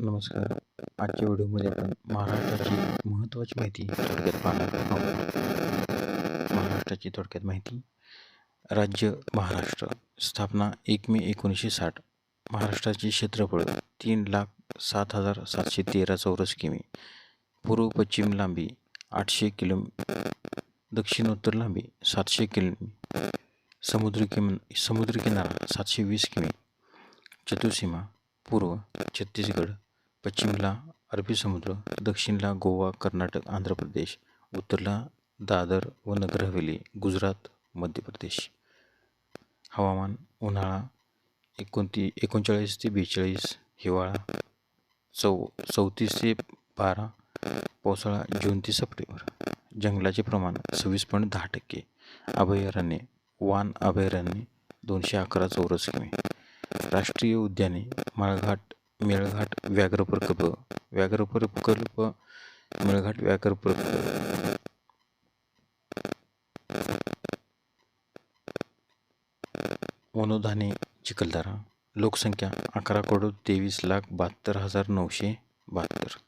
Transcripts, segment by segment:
नमस्कार. आजच्या व्हिडिओमध्ये आपण महाराष्ट्राची महत्त्वाची माहिती थोडक्यात पाहणार आहोत. महाराष्ट्राची थोडक्यात माहिती. राज्य महाराष्ट्र. स्थापना एक मे एकोणीसशे साठ. महाराष्ट्राचे क्षेत्रफळ तीन लाख सात हजार सातशे तेरा चौरस किमी. पूर्व पश्चिम लांबी आठशे किलो दक्षिणोत्तर लांबी सातशे किलोमी समुद्र किम समुद्रकिनारा सातशे वीस किमी. चतुर्सीमा पूर्व छत्तीसगड पश्चिमला अरबी समुद्र दक्षिणला गोवा कर्नाटक आंध्र प्रदेश उत्तरला दादर व नगर हवेली गुजरात मध्य प्रदेश. हवामान उन्हाळा एकोणती एकोणचाळीस ते बेचाळीस हिवाळा चौ चौतीस ते बारा पावसाळा जून ते सप्टेंबर. जंगलाचे प्रमाण सव्वीस पॉईंट दहा टक्के. अभयारण्ये वान अभयारण्ये दोनशे अकरा चौरस किमी. राष्ट्रीय उद्याने माळघाट मेळघाट व्याघ्र प्रकल्प व्याघ्र प्रकल्प मेळघाट व्याघ्र प्रकल्प वनोधाने चिखलदरा लोकसंख्या अकरा करोड तेवीस लाख बहात्तर हजार नऊशे बहात्तर.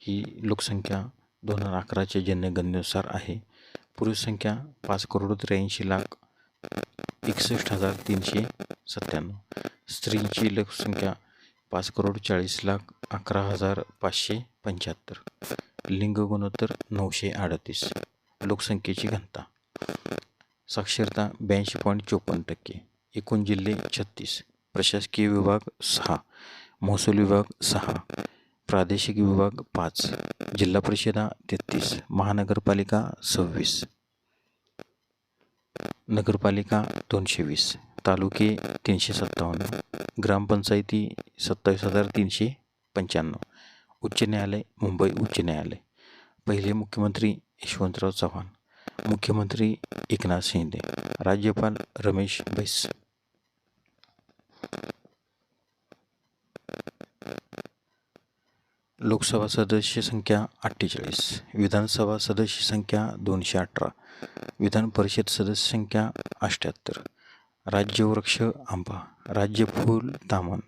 ही लोकसंख्या दोन हजार अकराच्या जनगणनेनुसार आहे. पुरुष संख्या पाच करोड त्र्याऐंशी लाख एकसष्ट हजार तीनशे सत्त्याण्णव. स्त्रीची लोकसंख्या पाच करोड चाळीस लाख अकरा हजार पाचशे पंच्याहत्तर. लिंग गुणोत्तर नऊशे अडतीस. लोकसंख्येची घनता. साक्षरता ब्याऐंशी पॉईंट चोपन्न टक्के. एकूण जिल्हे छत्तीस. प्रशासकीय विभाग सहा. महसूल विभाग सहा. प्रादेशिक विभाग पाच. जिल्हा परिषदा तेहतीस. महानगरपालिका सव्वीस. नगरपालिका दोनशे वीस. तालुके तीनशे सत्तावन्न ग्रामपंचायती सत्तावीस हजार तीनशे पंच्याण्णव उच्च न्यायालय मुंबई उच्च न्यायालय. पहिले मुख्यमंत्री यशवंतराव चव्हाण मुख्यमंत्री एकनाथ शिंदे राज्यपाल रमेश बैस. लोकसभा सदस्य संख्या अठ्ठेचाळीस विधानसभा सदस्य संख्या दोनशे अठरा विधान परिषद सदस्य संख्या अठ्ठ्याहत्तर राज्यवृक्ष आंबा राज्यफूल तामन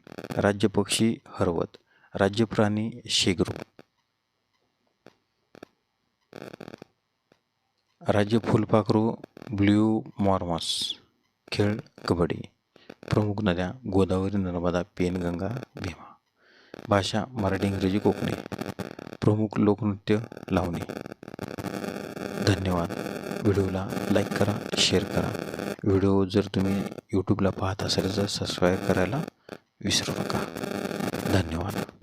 हरवत राज्यप्राणी शेगरू. राज्य फुलपाखरू ब्ल्यू मॉर्मस खेळ कबड्डी प्रमुख नद्या गोदावरी नर्मदा पेनगंगा भीमा. भाषा मराठी इंग्रजी कोकणी. प्रमुख लोकनृत्य लावणी. धन्यवाद. व्हिडिओला लाईक करा शेअर करा. व्हिडिओ जर तुम्ही यूट्यूबला पाहत असाल तर सबस्क्राईब करायला विसरू नका. धन्यवाद.